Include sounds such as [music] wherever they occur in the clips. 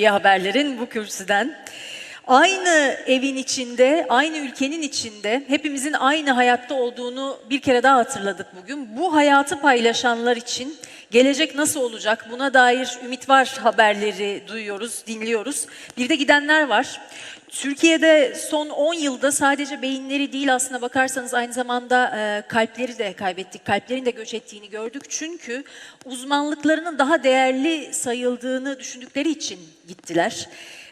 iyi haberlerin bu kürsüden. Aynı evin içinde, aynı ülkenin içinde hepimizin aynı hayatta olduğunu bir kere daha hatırladık bugün. Bu hayatı paylaşanlar için gelecek nasıl olacak buna dair ümit var haberleri duyuyoruz, dinliyoruz. Bir de gidenler var. Türkiye'de son 10 yılda sadece beyinleri değil aslına bakarsanız aynı zamanda e, kalpleri de kaybettik. Kalplerin de göç ettiğini gördük. Çünkü uzmanlıklarının daha değerli sayıldığını düşündükleri için gittiler.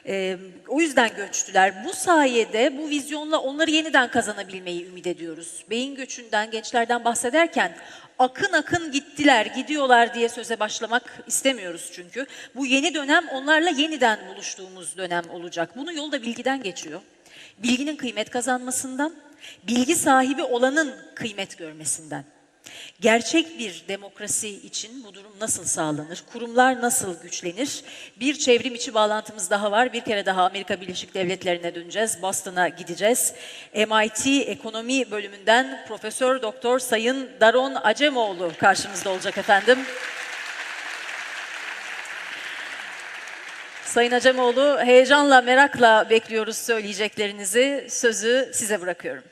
E, o yüzden göçtüler. Bu sayede bu vizyonla onları yeniden kazanabilmeyi ümit ediyoruz. Beyin göçünden, gençlerden bahsederken akın akın gittiler, gidiyorlar diye söze başlamak istemiyoruz çünkü. Bu yeni dönem onlarla yeniden buluştuğumuz dönem olacak. Bunun yolu da bilgiden geçiyor. Bilginin kıymet kazanmasından, bilgi sahibi olanın kıymet görmesinden. Gerçek bir demokrasi için bu durum nasıl sağlanır? Kurumlar nasıl güçlenir? Bir çevrim içi bağlantımız daha var. Bir kere daha Amerika Birleşik Devletleri'ne döneceğiz. Boston'a gideceğiz. MIT Ekonomi Bölümünden Profesör Doktor Sayın Daron Acemoğlu karşımızda olacak efendim. Sayın Acemoğlu heyecanla, merakla bekliyoruz söyleyeceklerinizi. Sözü size bırakıyorum.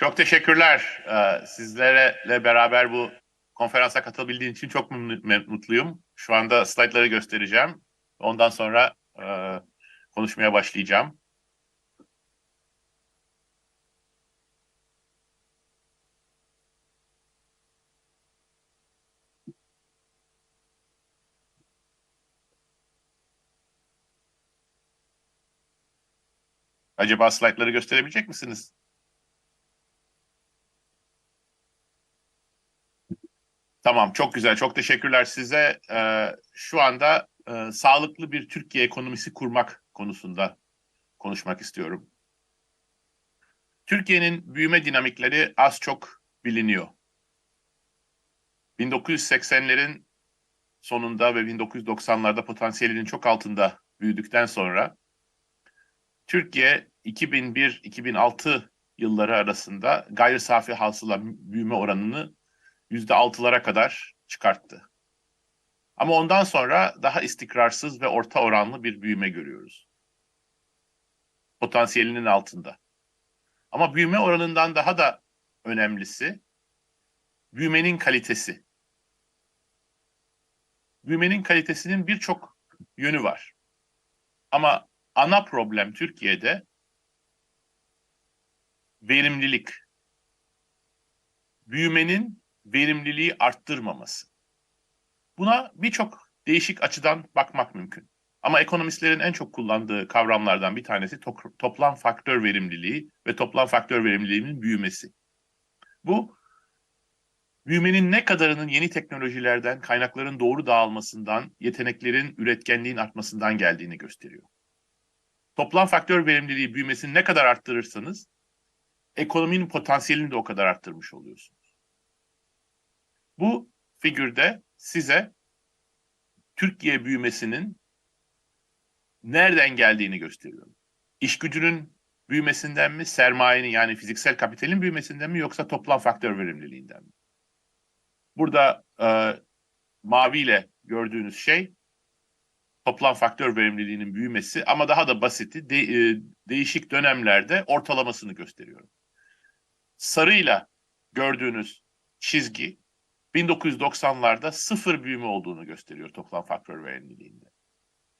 Çok teşekkürler. Ee, Sizlerle beraber bu konferansa katılabildiğim için çok mutluyum. Şu anda slaytları göstereceğim. Ondan sonra e, konuşmaya başlayacağım. Acaba slaytları gösterebilecek misiniz? Tamam, çok güzel. Çok teşekkürler size. Ee, şu anda e, sağlıklı bir Türkiye ekonomisi kurmak konusunda konuşmak istiyorum. Türkiye'nin büyüme dinamikleri az çok biliniyor. 1980'lerin sonunda ve 1990'larda potansiyelinin çok altında büyüdükten sonra Türkiye 2001-2006 yılları arasında gayri safi hasıla büyüme oranını yüzde altılara kadar çıkarttı. Ama ondan sonra daha istikrarsız ve orta oranlı bir büyüme görüyoruz. Potansiyelinin altında. Ama büyüme oranından daha da önemlisi büyümenin kalitesi. Büyümenin kalitesinin birçok yönü var. Ama ana problem Türkiye'de verimlilik. Büyümenin verimliliği arttırmaması. Buna birçok değişik açıdan bakmak mümkün. Ama ekonomistlerin en çok kullandığı kavramlardan bir tanesi to- toplam faktör verimliliği ve toplam faktör verimliliğinin büyümesi. Bu büyümenin ne kadarının yeni teknolojilerden, kaynakların doğru dağılmasından, yeteneklerin, üretkenliğin artmasından geldiğini gösteriyor. Toplam faktör verimliliği büyümesini ne kadar arttırırsanız ekonominin potansiyelini de o kadar arttırmış oluyorsunuz. Bu figürde size Türkiye büyümesinin nereden geldiğini gösteriyorum. İş gücünün büyümesinden mi, sermayenin yani fiziksel kapitalin büyümesinden mi yoksa toplam faktör verimliliğinden mi? Burada e, maviyle gördüğünüz şey toplam faktör verimliliğinin büyümesi ama daha da basiti de, e, değişik dönemlerde ortalamasını gösteriyorum. Sarıyla gördüğünüz çizgi 1990'larda sıfır büyüme olduğunu gösteriyor toplam faktör verimliliğinde.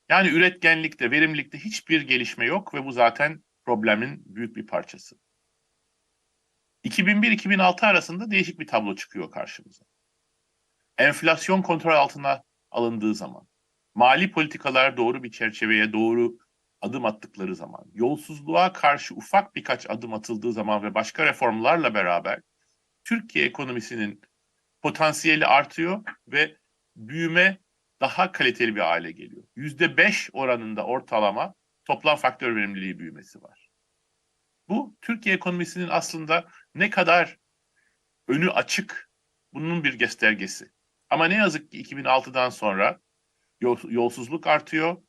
Yani üretkenlikte, verimlilikte hiçbir gelişme yok ve bu zaten problemin büyük bir parçası. 2001-2006 arasında değişik bir tablo çıkıyor karşımıza. Enflasyon kontrol altına alındığı zaman, mali politikalar doğru bir çerçeveye doğru adım attıkları zaman, yolsuzluğa karşı ufak birkaç adım atıldığı zaman ve başka reformlarla beraber Türkiye ekonomisinin potansiyeli artıyor ve büyüme daha kaliteli bir hale geliyor. Yüzde beş oranında ortalama toplam faktör verimliliği büyümesi var. Bu Türkiye ekonomisinin aslında ne kadar önü açık bunun bir göstergesi. Ama ne yazık ki 2006'dan sonra yolsuzluk artıyor.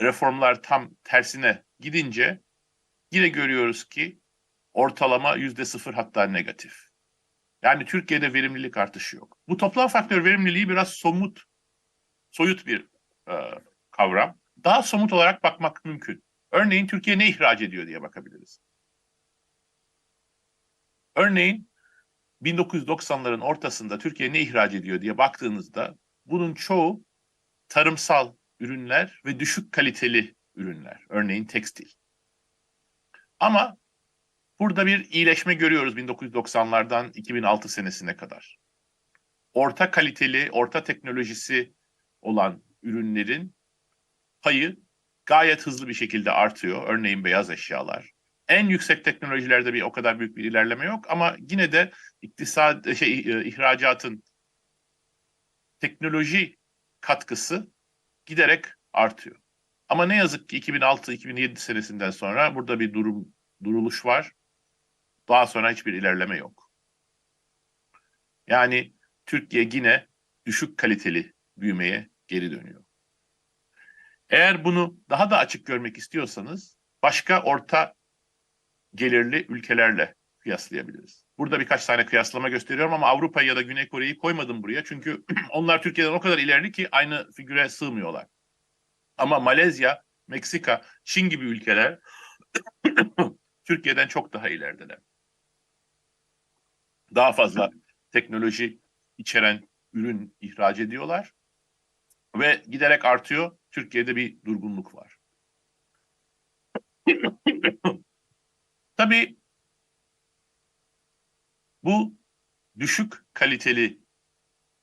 Reformlar tam tersine gidince yine görüyoruz ki ortalama yüzde sıfır hatta negatif. Yani Türkiye'de verimlilik artışı yok. Bu toplam faktör verimliliği biraz somut soyut bir e, kavram. Daha somut olarak bakmak mümkün. Örneğin Türkiye ne ihraç ediyor diye bakabiliriz. Örneğin 1990'ların ortasında Türkiye ne ihraç ediyor diye baktığınızda bunun çoğu tarımsal ürünler ve düşük kaliteli ürünler. Örneğin tekstil. Ama burada bir iyileşme görüyoruz 1990'lardan 2006 senesine kadar. Orta kaliteli, orta teknolojisi olan ürünlerin payı gayet hızlı bir şekilde artıyor. Örneğin beyaz eşyalar. En yüksek teknolojilerde bir o kadar büyük bir ilerleme yok ama yine de iktisat şey e, ihracatın teknoloji katkısı giderek artıyor. Ama ne yazık ki 2006-2007 senesinden sonra burada bir durum duruluş var. Daha sonra hiçbir ilerleme yok. Yani Türkiye yine düşük kaliteli büyümeye geri dönüyor. Eğer bunu daha da açık görmek istiyorsanız başka orta gelirli ülkelerle kıyaslayabiliriz. Burada birkaç tane kıyaslama gösteriyorum ama Avrupa ya da Güney Kore'yi koymadım buraya çünkü [clears throat] onlar Türkiye'den o kadar ilerli ki aynı figüre sığmıyorlar. Ama Malezya, Meksika, Çin gibi ülkeler [clears throat] Türkiye'den çok daha ilerideler. Daha fazla teknoloji içeren ürün ihraç ediyorlar ve giderek artıyor. Türkiye'de bir durgunluk var. [laughs] Tabii bu düşük kaliteli,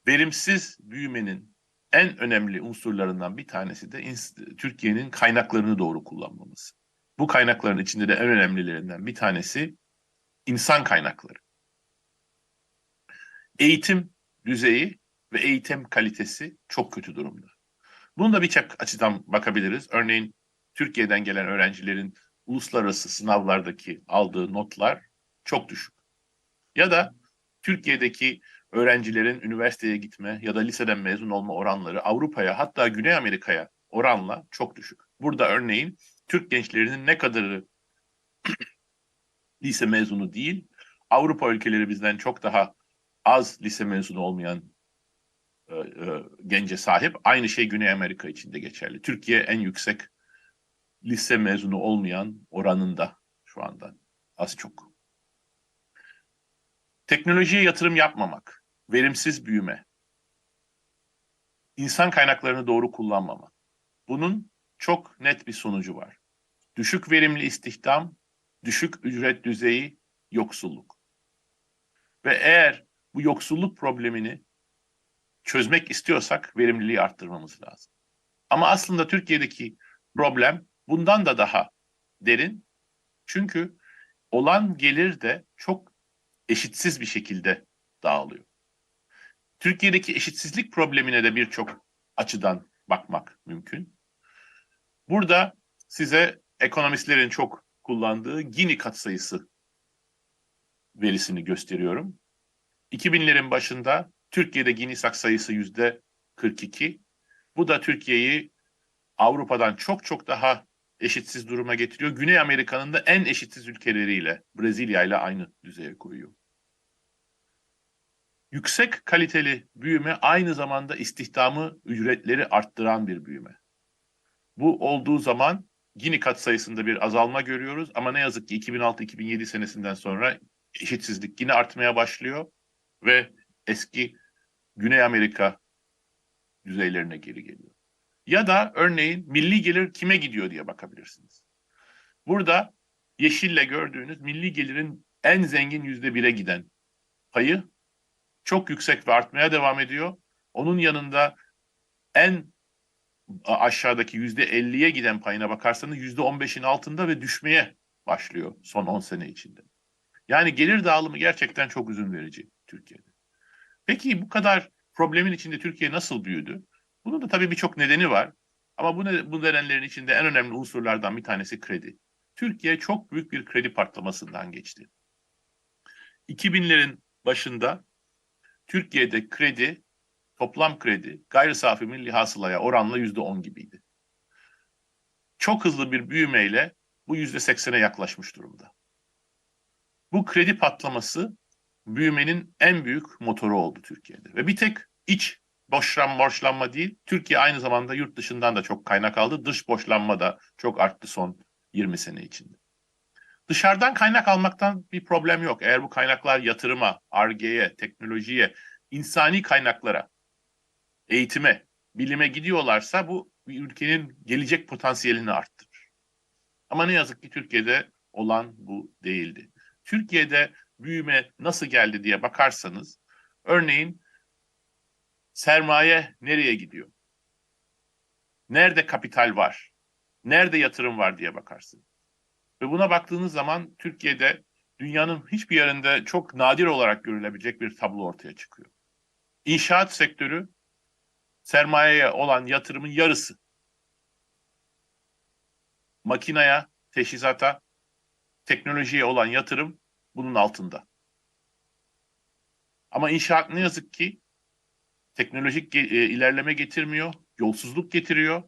verimsiz büyümenin en önemli unsurlarından bir tanesi de Türkiye'nin kaynaklarını doğru kullanmamız. Bu kaynakların içinde de en önemlilerinden bir tanesi insan kaynakları. Eğitim düzeyi ve eğitim kalitesi çok kötü durumda. Bunu da birçok açıdan bakabiliriz. Örneğin Türkiye'den gelen öğrencilerin uluslararası sınavlardaki aldığı notlar çok düşük. Ya da Türkiye'deki öğrencilerin üniversiteye gitme ya da liseden mezun olma oranları Avrupa'ya hatta Güney Amerika'ya oranla çok düşük. Burada örneğin Türk gençlerinin ne kadarı [clears throat] lise mezunu değil, Avrupa ülkeleri bizden çok daha az lise mezunu olmayan e, e, gence sahip. Aynı şey Güney Amerika için de geçerli. Türkiye en yüksek lise mezunu olmayan oranında şu anda az çok. Teknolojiye yatırım yapmamak, verimsiz büyüme, insan kaynaklarını doğru kullanmama. Bunun çok net bir sonucu var. Düşük verimli istihdam, düşük ücret düzeyi, yoksulluk. Ve eğer bu yoksulluk problemini çözmek istiyorsak verimliliği arttırmamız lazım. Ama aslında Türkiye'deki problem bundan da daha derin. Çünkü olan gelir de çok eşitsiz bir şekilde dağılıyor. Türkiye'deki eşitsizlik problemine de birçok açıdan bakmak mümkün. Burada size ekonomistlerin çok kullandığı Gini katsayısı verisini gösteriyorum. 2000'lerin başında Türkiye'de Gini sayısı yüzde 42. Bu da Türkiye'yi Avrupa'dan çok çok daha eşitsiz duruma getiriyor. Güney Amerika'nın da en eşitsiz ülkeleriyle, Brezilya ile aynı düzeye koyuyor. Yüksek kaliteli büyüme aynı zamanda istihdamı, ücretleri arttıran bir büyüme. Bu olduğu zaman Gini katsayısında bir azalma görüyoruz ama ne yazık ki 2006-2007 senesinden sonra eşitsizlik yine artmaya başlıyor ve eski Güney Amerika düzeylerine geri geliyor. Ya da örneğin milli gelir kime gidiyor diye bakabilirsiniz. Burada yeşille gördüğünüz milli gelirin en zengin yüzde bire giden payı çok yüksek ve artmaya devam ediyor. Onun yanında en aşağıdaki yüzde elliye giden payına bakarsanız yüzde on beşin altında ve düşmeye başlıyor son on sene içinde. Yani gelir dağılımı gerçekten çok üzün verici Türkiye'de. Peki bu kadar problemin içinde Türkiye nasıl büyüdü? Bunun da tabii birçok nedeni var. Ama bu, ne, bu nedenlerin içinde en önemli unsurlardan bir tanesi kredi. Türkiye çok büyük bir kredi patlamasından geçti. 2000'lerin başında Türkiye'de kredi, toplam kredi, gayri safi milli hasılaya oranla %10 gibiydi. Çok hızlı bir büyümeyle bu %80'e yaklaşmış durumda. Bu kredi patlaması büyümenin en büyük motoru oldu Türkiye'de. Ve bir tek iç boşlan borçlanma değil. Türkiye aynı zamanda yurt dışından da çok kaynak aldı. Dış borçlanma da çok arttı son 20 sene içinde. Dışarıdan kaynak almaktan bir problem yok. Eğer bu kaynaklar yatırıma, argeye, teknolojiye, insani kaynaklara, eğitime, bilime gidiyorlarsa bu bir ülkenin gelecek potansiyelini arttırır. Ama ne yazık ki Türkiye'de olan bu değildi. Türkiye'de büyüme nasıl geldi diye bakarsanız, örneğin sermaye nereye gidiyor? Nerede kapital var? Nerede yatırım var diye bakarsın. Ve buna baktığınız zaman Türkiye'de dünyanın hiçbir yerinde çok nadir olarak görülebilecek bir tablo ortaya çıkıyor. İnşaat sektörü sermayeye olan yatırımın yarısı. Makinaya, teçhizata, teknolojiye olan yatırım bunun altında. Ama inşaat ne yazık ki teknolojik e, ilerleme getirmiyor, yolsuzluk getiriyor,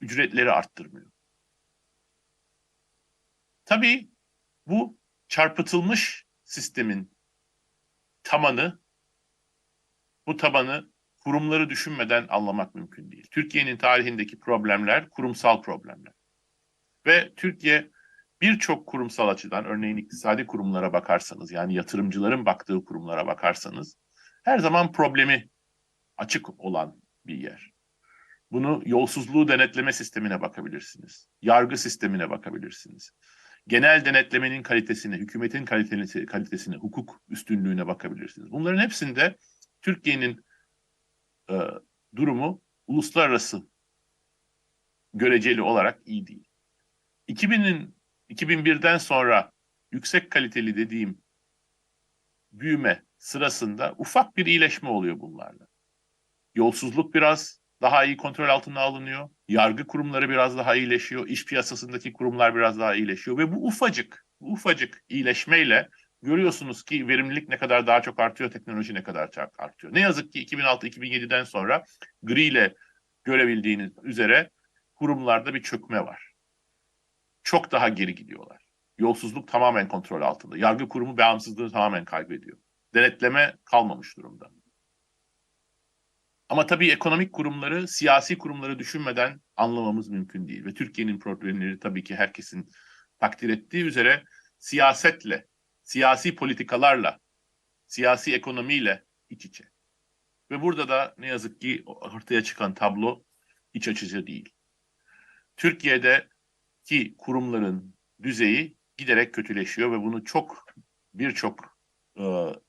ücretleri arttırmıyor. Tabii bu çarpıtılmış sistemin tabanı, bu tabanı kurumları düşünmeden anlamak mümkün değil. Türkiye'nin tarihindeki problemler kurumsal problemler. Ve Türkiye birçok kurumsal açıdan, örneğin iktisadi kurumlara bakarsanız, yani yatırımcıların baktığı kurumlara bakarsanız, her zaman problemi açık olan bir yer. Bunu yolsuzluğu denetleme sistemine bakabilirsiniz. Yargı sistemine bakabilirsiniz. Genel denetlemenin kalitesine, hükümetin kalitesi, kalitesine, hukuk üstünlüğüne bakabilirsiniz. Bunların hepsinde Türkiye'nin e, durumu uluslararası göreceli olarak iyi değil. 2000'in 2001'den sonra yüksek kaliteli dediğim büyüme sırasında ufak bir iyileşme oluyor bunlarla. Yolsuzluk biraz daha iyi kontrol altına alınıyor. Yargı kurumları biraz daha iyileşiyor. İş piyasasındaki kurumlar biraz daha iyileşiyor. Ve bu ufacık, bu ufacık iyileşmeyle görüyorsunuz ki verimlilik ne kadar daha çok artıyor, teknoloji ne kadar çok artıyor. Ne yazık ki 2006-2007'den sonra gri ile görebildiğiniz üzere kurumlarda bir çökme var. Çok daha geri gidiyorlar. Yolsuzluk tamamen kontrol altında. Yargı kurumu bağımsızlığını tamamen kaybediyor. Denetleme kalmamış durumda. Ama tabii ekonomik kurumları, siyasi kurumları düşünmeden anlamamız mümkün değil. Ve Türkiye'nin problemleri tabii ki herkesin takdir ettiği üzere siyasetle, siyasi politikalarla, siyasi ekonomiyle iç içe. Ve burada da ne yazık ki ortaya çıkan tablo iç açıcı değil. Türkiye'deki kurumların düzeyi giderek kötüleşiyor ve bunu çok birçok e,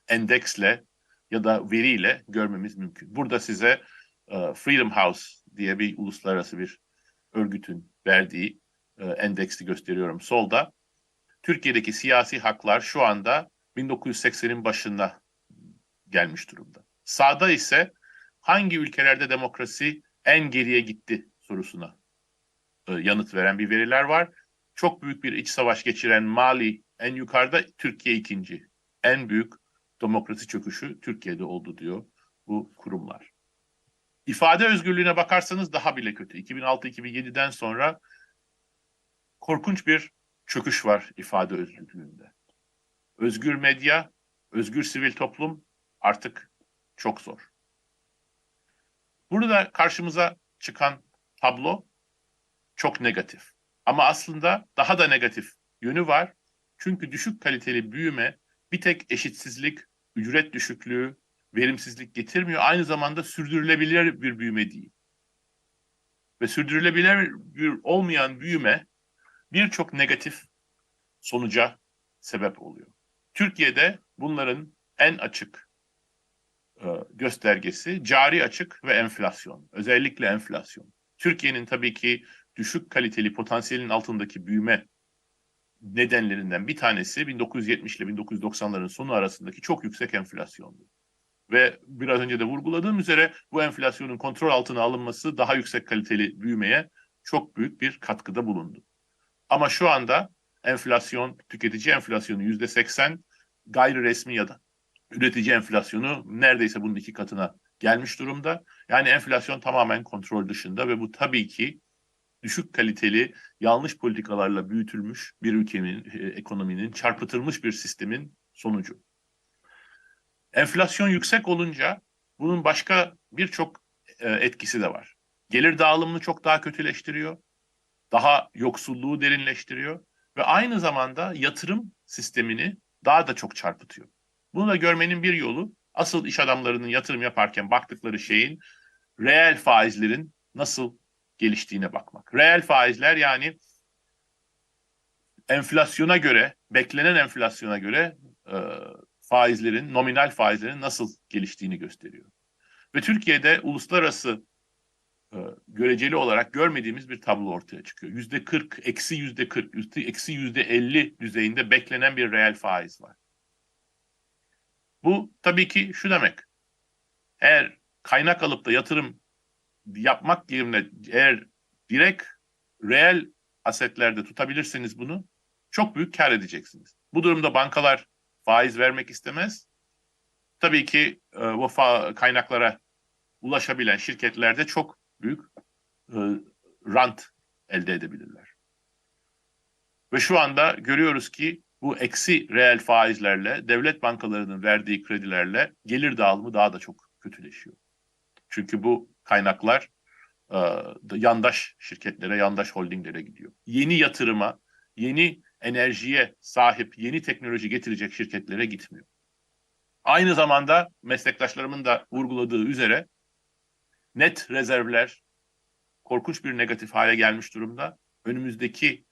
endeksle ya da veriyle görmemiz mümkün. Burada size e, Freedom House diye bir uluslararası bir örgütün verdiği e, endeksi gösteriyorum solda. Türkiye'deki siyasi haklar şu anda 1980'in başında gelmiş durumda. Sağda ise hangi ülkelerde demokrasi en geriye gitti sorusuna yanıt veren bir veriler var. Çok büyük bir iç savaş geçiren Mali en yukarıda, Türkiye ikinci. En büyük demokrasi çöküşü Türkiye'de oldu diyor bu kurumlar. İfade özgürlüğüne bakarsanız daha bile kötü. 2006-2007'den sonra korkunç bir çöküş var ifade özgürlüğünde. Özgür medya, özgür sivil toplum artık çok zor. Burada karşımıza çıkan tablo çok negatif. Ama aslında daha da negatif yönü var. Çünkü düşük kaliteli büyüme bir tek eşitsizlik, ücret düşüklüğü, verimsizlik getirmiyor. Aynı zamanda sürdürülebilir bir büyüme değil. Ve sürdürülebilir bir olmayan büyüme birçok negatif sonuca sebep oluyor. Türkiye'de bunların en açık e, göstergesi cari açık ve enflasyon. Özellikle enflasyon. Türkiye'nin tabii ki düşük kaliteli potansiyelin altındaki büyüme nedenlerinden bir tanesi 1970 ile 1990'ların sonu arasındaki çok yüksek enflasyondu. Ve biraz önce de vurguladığım üzere bu enflasyonun kontrol altına alınması daha yüksek kaliteli büyümeye çok büyük bir katkıda bulundu. Ama şu anda enflasyon, tüketici enflasyonu yüzde 80, gayri resmi ya da üretici enflasyonu neredeyse bunun iki katına gelmiş durumda. Yani enflasyon tamamen kontrol dışında ve bu tabii ki düşük kaliteli, yanlış politikalarla büyütülmüş bir ülkenin, e, ekonominin, çarpıtılmış bir sistemin sonucu. Enflasyon yüksek olunca bunun başka birçok e, etkisi de var. Gelir dağılımını çok daha kötüleştiriyor. Daha yoksulluğu derinleştiriyor ve aynı zamanda yatırım sistemini daha da çok çarpıtıyor. Bunu da görmenin bir yolu asıl iş adamlarının yatırım yaparken baktıkları şeyin reel faizlerin nasıl geliştiğine bakmak. Reel faizler yani enflasyona göre, beklenen enflasyona göre e, faizlerin, nominal faizlerin nasıl geliştiğini gösteriyor. Ve Türkiye'de uluslararası e, göreceli olarak görmediğimiz bir tablo ortaya çıkıyor. Yüzde 40, eksi yüzde 40, üstü- eksi yüzde 50 düzeyinde beklenen bir reel faiz var. Bu tabii ki şu demek. Eğer kaynak alıp da yatırım yapmak yerine eğer direkt reel asetlerde tutabilirseniz bunu çok büyük kar edeceksiniz. Bu durumda bankalar faiz vermek istemez. Tabii ki e, bu kaynaklara ulaşabilen şirketlerde çok büyük e, rant elde edebilirler. Ve şu anda görüyoruz ki bu eksi reel faizlerle, devlet bankalarının verdiği kredilerle gelir dağılımı daha da çok kötüleşiyor. Çünkü bu kaynaklar e, yandaş şirketlere, yandaş holdinglere gidiyor. Yeni yatırıma, yeni enerjiye sahip, yeni teknoloji getirecek şirketlere gitmiyor. Aynı zamanda meslektaşlarımın da vurguladığı üzere net rezervler korkunç bir negatif hale gelmiş durumda. Önümüzdeki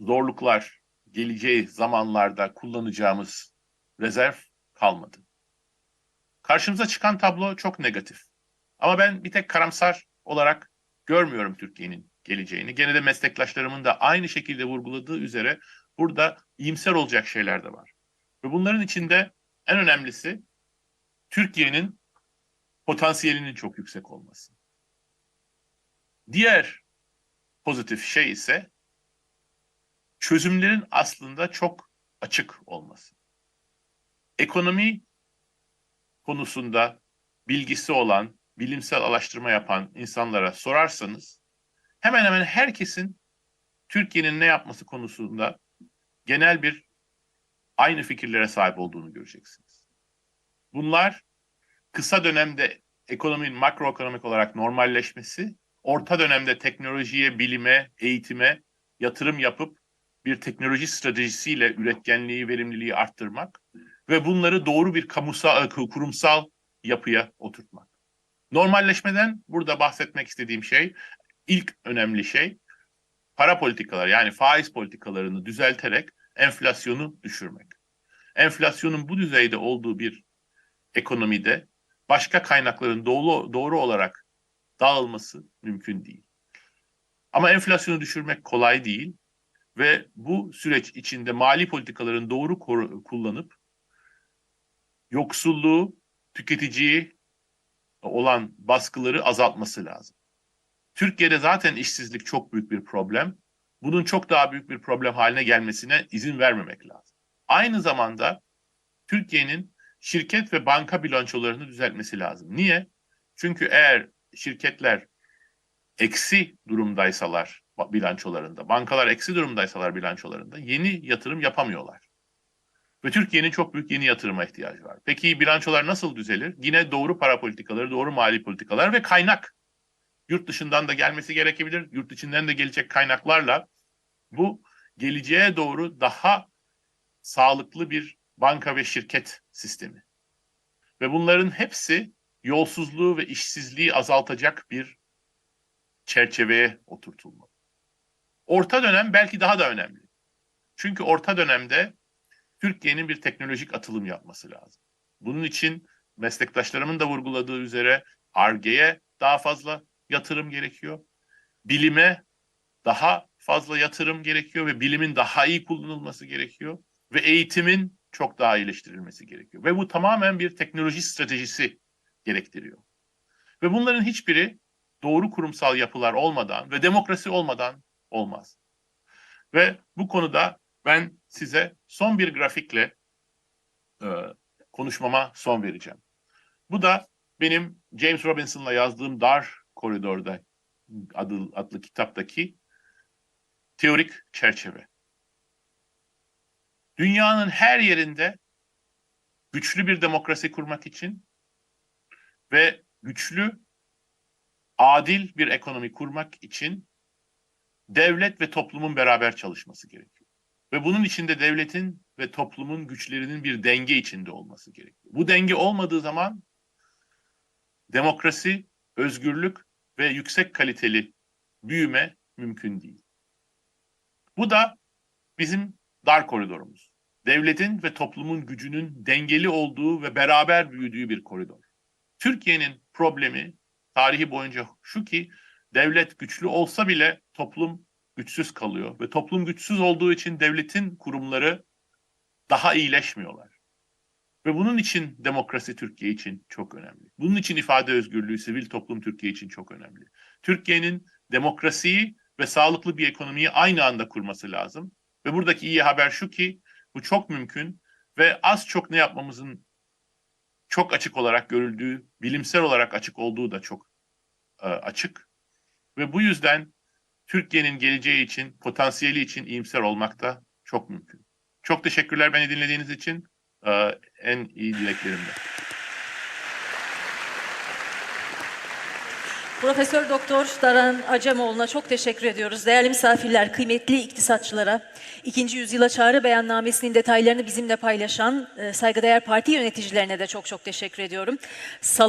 zorluklar geleceği zamanlarda kullanacağımız rezerv kalmadı. Karşımıza çıkan tablo çok negatif. Ama ben bir tek karamsar olarak görmüyorum Türkiye'nin geleceğini. Gene de meslektaşlarımın da aynı şekilde vurguladığı üzere burada iyimser olacak şeyler de var. Ve bunların içinde en önemlisi Türkiye'nin potansiyelinin çok yüksek olması. Diğer pozitif şey ise çözümlerin aslında çok açık olması. Ekonomi konusunda bilgisi olan, bilimsel araştırma yapan insanlara sorarsanız hemen hemen herkesin Türkiye'nin ne yapması konusunda genel bir aynı fikirlere sahip olduğunu göreceksiniz. Bunlar kısa dönemde ekonominin makroekonomik olarak normalleşmesi, orta dönemde teknolojiye, bilime, eğitime yatırım yapıp bir teknoloji stratejisiyle üretkenliği, verimliliği arttırmak ve bunları doğru bir kamusal, kurumsal yapıya oturtmak. Normalleşmeden burada bahsetmek istediğim şey, ilk önemli şey para politikaları yani faiz politikalarını düzelterek enflasyonu düşürmek. Enflasyonun bu düzeyde olduğu bir ekonomide başka kaynakların doğru, doğru olarak dağılması mümkün değil. Ama enflasyonu düşürmek kolay değil ve bu süreç içinde mali politikaların doğru kullanıp yoksulluğu, tüketiciyi olan baskıları azaltması lazım. Türkiye'de zaten işsizlik çok büyük bir problem. Bunun çok daha büyük bir problem haline gelmesine izin vermemek lazım. Aynı zamanda Türkiye'nin şirket ve banka bilançolarını düzeltmesi lazım. Niye? Çünkü eğer şirketler eksi durumdaysalar bilançolarında, bankalar eksi durumdaysalar bilançolarında yeni yatırım yapamıyorlar. Ve Türkiye'nin çok büyük yeni yatırıma ihtiyacı var. Peki bilançolar nasıl düzelir? Yine doğru para politikaları, doğru mali politikalar ve kaynak. Yurt dışından da gelmesi gerekebilir. Yurt içinden de gelecek kaynaklarla bu geleceğe doğru daha sağlıklı bir banka ve şirket sistemi. Ve bunların hepsi yolsuzluğu ve işsizliği azaltacak bir çerçeveye oturtulmalı. Orta dönem belki daha da önemli. Çünkü orta dönemde Türkiye'nin bir teknolojik atılım yapması lazım. Bunun için meslektaşlarımın da vurguladığı üzere ARGE'ye daha fazla yatırım gerekiyor. Bilime daha fazla yatırım gerekiyor ve bilimin daha iyi kullanılması gerekiyor ve eğitimin çok daha iyileştirilmesi gerekiyor. Ve bu tamamen bir teknoloji stratejisi gerektiriyor. Ve bunların hiçbiri doğru kurumsal yapılar olmadan ve demokrasi olmadan olmaz. Ve bu konuda ben size son bir grafikle e, konuşmama son vereceğim. Bu da benim James Robinson'la yazdığım Dar Koridor'da adı, adlı kitaptaki teorik çerçeve. Dünyanın her yerinde güçlü bir demokrasi kurmak için ve güçlü, adil bir ekonomi kurmak için devlet ve toplumun beraber çalışması gerekiyor. Ve bunun içinde devletin ve toplumun güçlerinin bir denge içinde olması gerekiyor. Bu denge olmadığı zaman demokrasi, özgürlük ve yüksek kaliteli büyüme mümkün değil. Bu da bizim dar koridorumuz. Devletin ve toplumun gücünün dengeli olduğu ve beraber büyüdüğü bir koridor. Türkiye'nin problemi tarihi boyunca şu ki devlet güçlü olsa bile toplum güçsüz kalıyor ve toplum güçsüz olduğu için devletin kurumları daha iyileşmiyorlar. Ve bunun için demokrasi Türkiye için çok önemli. Bunun için ifade özgürlüğü, sivil toplum Türkiye için çok önemli. Türkiye'nin demokrasiyi ve sağlıklı bir ekonomiyi aynı anda kurması lazım. Ve buradaki iyi haber şu ki bu çok mümkün ve az çok ne yapmamızın çok açık olarak görüldüğü, bilimsel olarak açık olduğu da çok e, açık. Ve bu yüzden Türkiye'nin geleceği için, potansiyeli için iyimser olmak da çok mümkün. Çok teşekkürler beni dinlediğiniz için. E, en iyi dileklerimle. Profesör Doktor Daran Acemoğlu'na çok teşekkür ediyoruz. Değerli misafirler, kıymetli iktisatçılara, ikinci yüzyıla çağrı beyannamesinin detaylarını bizimle paylaşan e, saygıdeğer parti yöneticilerine de çok çok teşekkür ediyorum. Salı